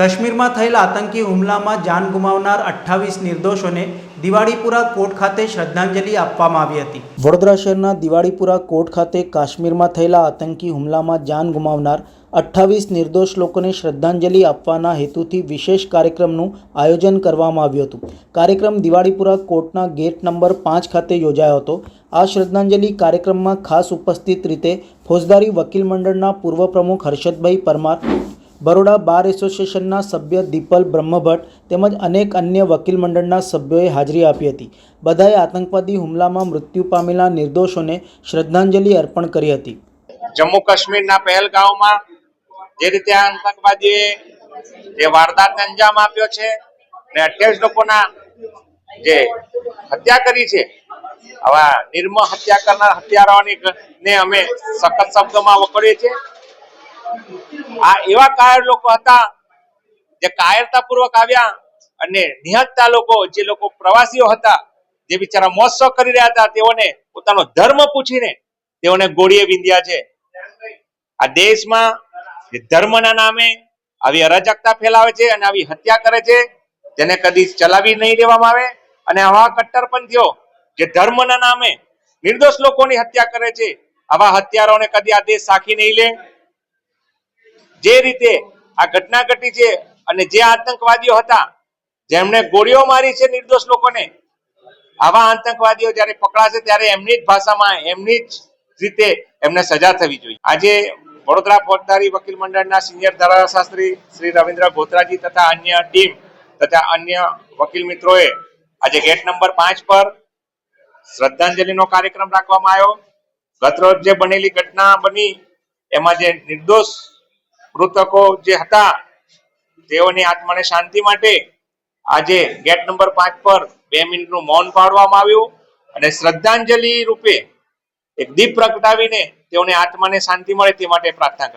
કાશ્મીરમાં થયેલા આતંકી હુમલામાં જાન ગુમાવનાર અઠ્ઠાવીસ નિર્દોષોને દિવાળીપુરા કોર્ટ ખાતે શ્રદ્ધાંજલિ આપવામાં આવી હતી. વડોદરા શહેરના દિવાળીપુરા કોર્ટ ખાતે કાશ્મીરમાં થયેલા આતંકી હુમલામાં જાન ગુમાવનાર અઠ્ઠાવીસ નિર્દોષ લોકોને શ્રદ્ધાંજલિ આપવાના હેતુથી વિશેષ કાર્યક્રમનું આયોજન કરવામાં આવ્યું હતું. કાર્યક્રમ દિવાળીપુરા કોર્ટના ગેટ નંબર પાંચ ખાતે યોજાયો હતો. આ શ્રદ્ધાંજલિ કાર્યક્રમમાં ખાસ ઉપસ્થિત રીતે ફોજદારી વકીલ મંડળના પૂર્વ પ્રમુખ હર્ષદભાઈ પરમાર બરોડા બાર એસોસિએશનના સભ્ય દીપલ બ્રહ્મભટ્ટ તેમજ અનેક અન્ય વકીલ મંડળના સભ્યોએ હાજરી આપી હતી. બધાએ આતંકવાદી હુમલામાં મૃત્યુ પામેલા નિર્દોષોને શ્રદ્ધાંજલિ અર્પણ કરી હતી. જમ્મુ કાશ્મીરના પહેલગાંવમાં જે રીતે આતંકવાદીએ જે વારદાતને અંજામ આપ્યો છે અને અઠ્યાવીસ લોકોના જે હત્યા કરી છે, આવા નિર્મ હત્યા કરનાર હત્યારાઓની ને અમે સખત શબ્દોમાં વખોડીએ છીએ. આ એવા કાયર લોકો હતા જે કાયરતાપૂર્વક આવ્યા અને નિહતતા લોકો, જે લોકો પ્રવાસીઓ હતા, જે બિચારા મોત્સવ કરી રહ્યા હતા, તેઓને પોતાનો ધર્મ પૂછીને તેઓને ગોળીએ વિંધ્યા છે. આ દેશમાં ધર્મના નામે આવી અરાજકતા ફેલાવે છે અને આવી હત્યા કરે છે, તેને કદી ચલાવી નહીં દેવામાં આવે. અને આવા કટ્ટરપંથીઓ જે ધર્મના નામે નિર્દોષ લોકોની હત્યા કરે છે, આવા હત્યારાઓને કદી આ દેશ સાખી નહીં લે. જે રીતે આ ઘટના ઘટી છે અને જે આતંકવાદીઓ હતા, જેમણે ગોળીઓ મારી છે નિર્દોષ લોકોને, આવા આતંકવાદીઓ જ્યારે પકડાશે ત્યારે એમની જ ભાષામાં, એમની જ રીતે એમને સજા થવી જોઈએ. આજે વડોદરા ફોજદારી વકીલ મંડળના સિનિયર ધારાશાસ્ત્રી શ્રી રવિન્દ્ર ગોત્રાજી તથા અન્ય ટીમ તથા અન્ય વકીલ મિત્રોએ આજે ગેટ નંબર પાંચ પર શ્રદ્ધાંજલિનો કાર્યક્રમ રાખવામાં આવ્યો. ગતરોજ જે બનેલી ઘટના બની, એમાં જે નિર્દોષ મૃતકો જે હતા, તેઓની આત્માને શાંતિ માટે આજે ગેટ નંબર પાંચ પર બે મિનિટનું મૌન પાડવામાં આવ્યું અને શ્રદ્ધાંજલિ રૂપે એક દીપ પ્રગટાવીને તેઓને આત્માને શાંતિ મળે તે માટે પ્રાર્થના